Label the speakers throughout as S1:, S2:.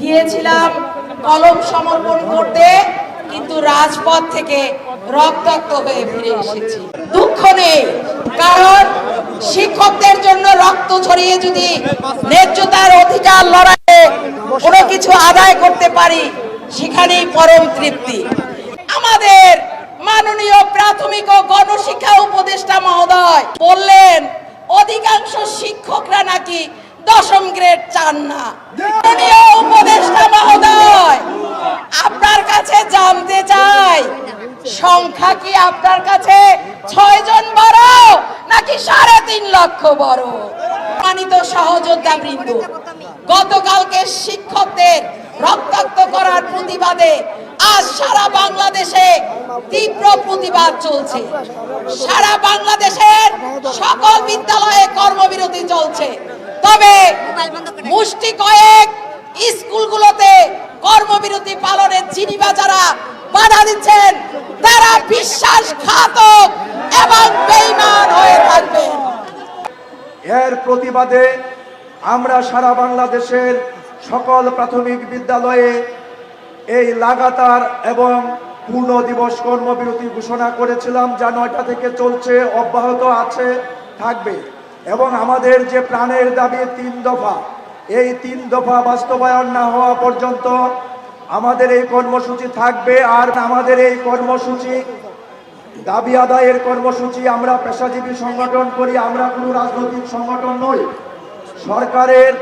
S1: গিয়েছিলাম কলম সমর্পণ করতে, কিন্তু রাজপথ থেকে রক্তাক্ত হয়ে ফিরে এসেছি। দুঃখ নেই, কারণ শিক্ষকদের জন্য রক্ত ছড়িয়ে যদি ন্যায্যতার অধিকার লড়াইয়ে কোনো কিছু আদায় করতে পারি, সেখানেই পরম তৃপ্তি। আমাদের মাননীয় প্রাথমিক ও গণশিক্ষা উপদেষ্টা মহোদয় বললেন, অধিকাংশ শিক্ষকরা নাকি দশম গ্রেড চান না। কি আপনার কাছে ছয় জন বড় নাকি সাড়ে তিন লক্ষ বড়? মানিত সহযোদ্ধা বৃন্দ, গতকালকে শিক্ষকদের রক্তাক্ত করার প্রতিবাদে আজ সারা বাংলাদেশে তীব্র প্রতিবাদ চলছে। সারা বাংলাদেশের সকল বিদ্যালয়ে কর্মবিরতি চলছে। তবে মুষ্টি কয়েক স্কুলগুলোতে কর্মবিরতি পালনের চিনিবা যারা বাধা দিচ্ছেন। তারা বিশ্বাসঘাতক এবং বেইমান হয়ে থাকবেন
S2: এর প্রতিবাদে আমরা সারা বাংলাদেশের সকল প্রাথমিক বিদ্যালয়ে এই লাগাতার এবং পূর্ণ দিবস কর্মবিরতি ঘোষণা করেছিলাম যা নয়টা থেকে চলছে, অব্যাহত আছে, থাকবে। এবং আমাদের যে প্রাণের দাবি তিন দফা, এই তিন দফা বাস্তবায়ন না হওয়া পর্যন্ত আমাদের এই কর্মসূচি থাকবে আর আমাদের এই কর্মসূচি দাবি আদায়ের কর্মসূচি আমরা পেশাজীবী সংগঠন করি, আমরা কোনো রাজনৈতিক সংগঠন নই। সরকারের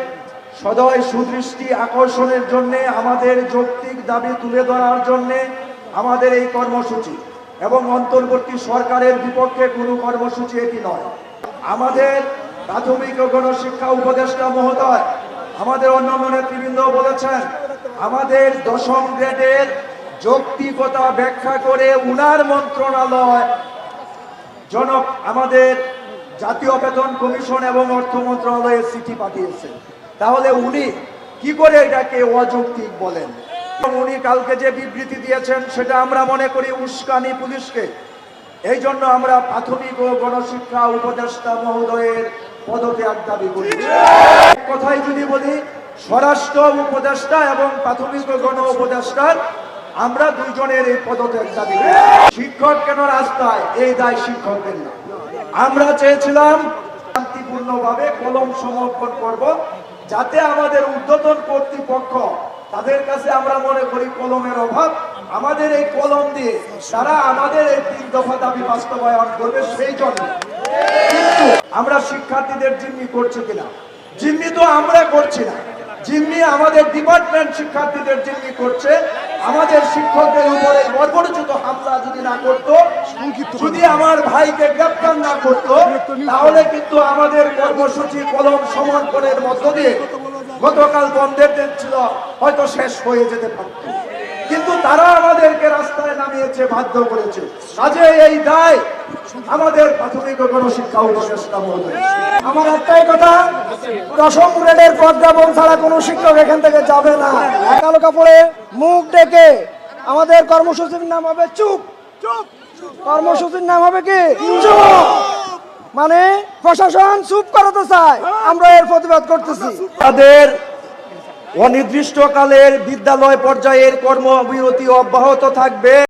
S2: সদয় সুদৃষ্টি আকর্ষণের জন্য, আমাদের যৌক্তিক দাবি তুলে ধরার জন্য আমাদের এই কর্মসূচি এবং অন্তর্বর্তী সরকারের বিপক্ষে কোনো কর্মসূচি এটি নয়। আমাদের প্রাথমিক ও গণশিক্ষা উপদেষ্টা মহোদয় আমাদের অন্যান্য নেতৃবৃন্দ বলেছেন আমাদের দশম গ্রেডের যৌক্তিকতা ব্যাখ্যা করে উনার মন্ত্রণালয়, জনক আমাদের জাতীয় বেতন কমিশন এবং অর্থ মন্ত্রণালয়ের চিঠি পাঠিয়েছে। তাহলে উনি কি করে এটাকে অযৌক্তিক বলেন? উনি কালকে যে বিবৃতি দিয়েছেন, সেটা আমরা মনে করি উস্কানি পুলিশকে। এই জন্য আমরা প্রাথমিক ও গণশিক্ষা উপদেষ্টা মহোদয়ের পদত্যাগ দাবি করি। কথাই যদি বলি স্বরাষ্ট্র উপদেষ্টা এবং প্রাথমিক গণ উপদেষ্টার আমরা দুইজনের এই পদত্যাগ দাবি শিক্ষক কেন রাস্তায়? এই দায় শিক্ষকদের না। আমরা চেয়েছিলাম শান্তিপূর্ণভাবে কলম সমর্পণ করব, যাতে আমাদের উদ্বোধন কর্তৃপক্ষ, তাদের কাছে আমরা মনে করি কলমের অভাব, আমাদের এই কলম দিয়ে তারা আমাদের এই তিন দফা দাবি বাস্তবায়ন করবে সেই জন্য। আমরা শিক্ষার্থীদের জিম্মি করছি কিনা? জিম্মি তো আমরা করছি না। জিম্মি আমাদের ডিপার্টমেন্ট শিক্ষার্থীদের জিম্মি করছে আমাদের শিক্ষকদের উপরে বর্বরচিত হামলা যদি না করতো যদি আমার ভাইকে গ্রেপ্তার না করতো তাহলে কিন্তু আমাদের কর্মসূচি কলম সমর্পণের মধ্য দিয়ে গতকাল বন্ধের দিন ছিল হয়তো শেষ হয়ে যেতে পারত। কিন্তু তারা আমাদেরকে রাস্তায় নামিয়েছে বাধ্য করেছে। কাজে এই দায় আমাদের প্রাথমিক গণশিক্ষা উপদেষ্টা মহোদয়
S3: আমার একটাই কথা, দশম গ্রেডের প্রজ্ঞাপন ছাড়া কোনো শিক্ষক এখান থেকে যাবে না। কালো কাপড়ে মুখ ডেকে আমাদের কর্মসূচির নাম হবে চুপ। চুপ কর্মসূচির নাম হবে কি? মানে প্রশাসন চুপ করাতে চায়, আমরা এর প্রতিবাদ করতেছি।
S2: তাদের অনির্দিষ্টকালের বিদ্যালয় পর্যায়ের কর্মবিরতি অব্যাহত থাকবে।